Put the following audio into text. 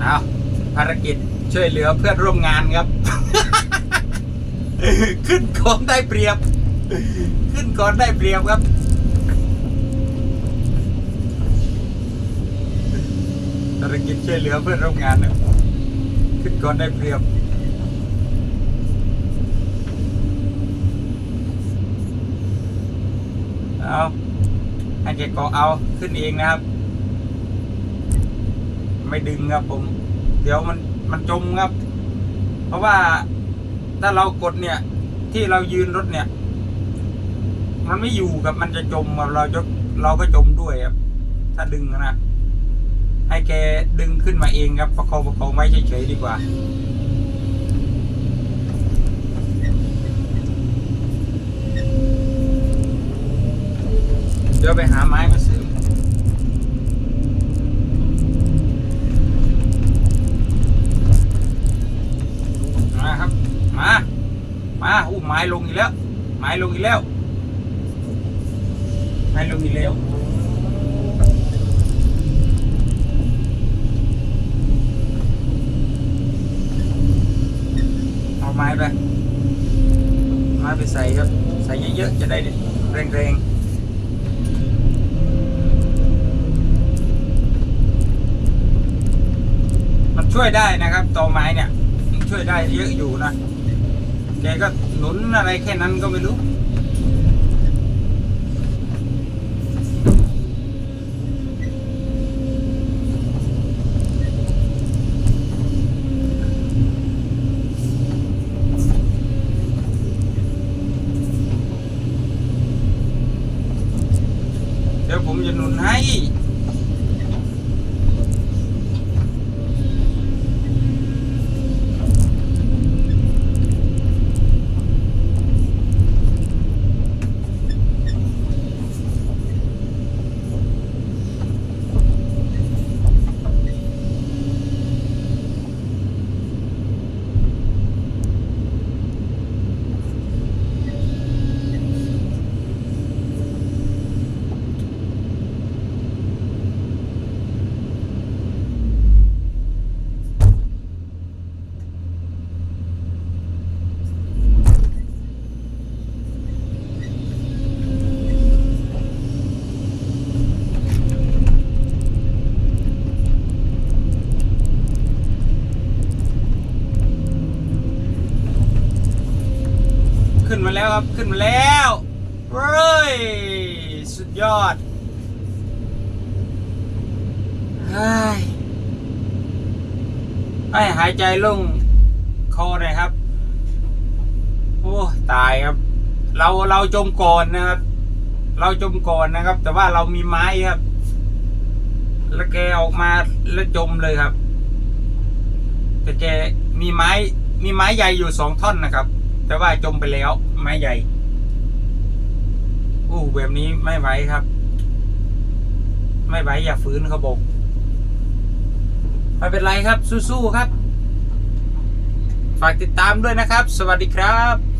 เอาภารกิจช่วยเหลือเพื่อนร่วมงานครับ ขึ้นก่อนได้เปรียบ ขึ้นก่อนได้เปรียบครับ ภารกิจช่วยเหลือเพื่อนร่วมงานนะขึ้นก่อนได้เปรียบเอาให้แกเกาะเอาขึ้นเองนะครับ ไม่ดึงครับ ผม เดี๋ยวมันมันจมครับ เพราะว่าถ้าเรากดเนี่ย ที่เรายืนรถเนี่ย มันไม่อยู่กับมันจะจมครับเราจะเราก็จมด้วยครับ ถ้าดึงนะให้แกดึงขึ้นมาเองครับประคองประคองไว้เฉยๆดีกว่าเดี๋ยวไปหาไม้มาเส ไม้ลงอีกแล้ว ไม้ลงอีกแล้ว ไม้ลงอีกแล้วเอาไม้ไปไม้ไปใส่ครับใส่เยอะๆจะได้แรงๆมันช่วยได้นะครับตอไม้เนี่ยมันช่วยได้เยอะอยู่นะ แกก็หนุนอะไรแค่นั้นก็ไม่รู้ เดี๋ยวผมจะหนุนให้ ขึ้นมาแล้วครับขึ้นมาแล้วเฮ้ยสุดยอดเฮ้ยห้หายใจลงคอหน่อยครับ โอ้ตายครับ เราเราจมก่อนนะครับ เราจมก่อนนะครับ แต่ว่าเรามีไม้ครับ แล้วแกออกมาแล้วจมเลยครับ แต่แกมีไม้มีไม้ใหญ่อยู่สองท่อนนะครับ แต่ว่าจมไปแล้ว ไม้ใหญ่อู้แบบนี้ไม่ไหวครับ ไม่ไหวอย่าฝืนเขาบอกไม่เป็นไรครับสู้ๆครับ ฝากติดตามด้วยนะครับ สวัสดีครับ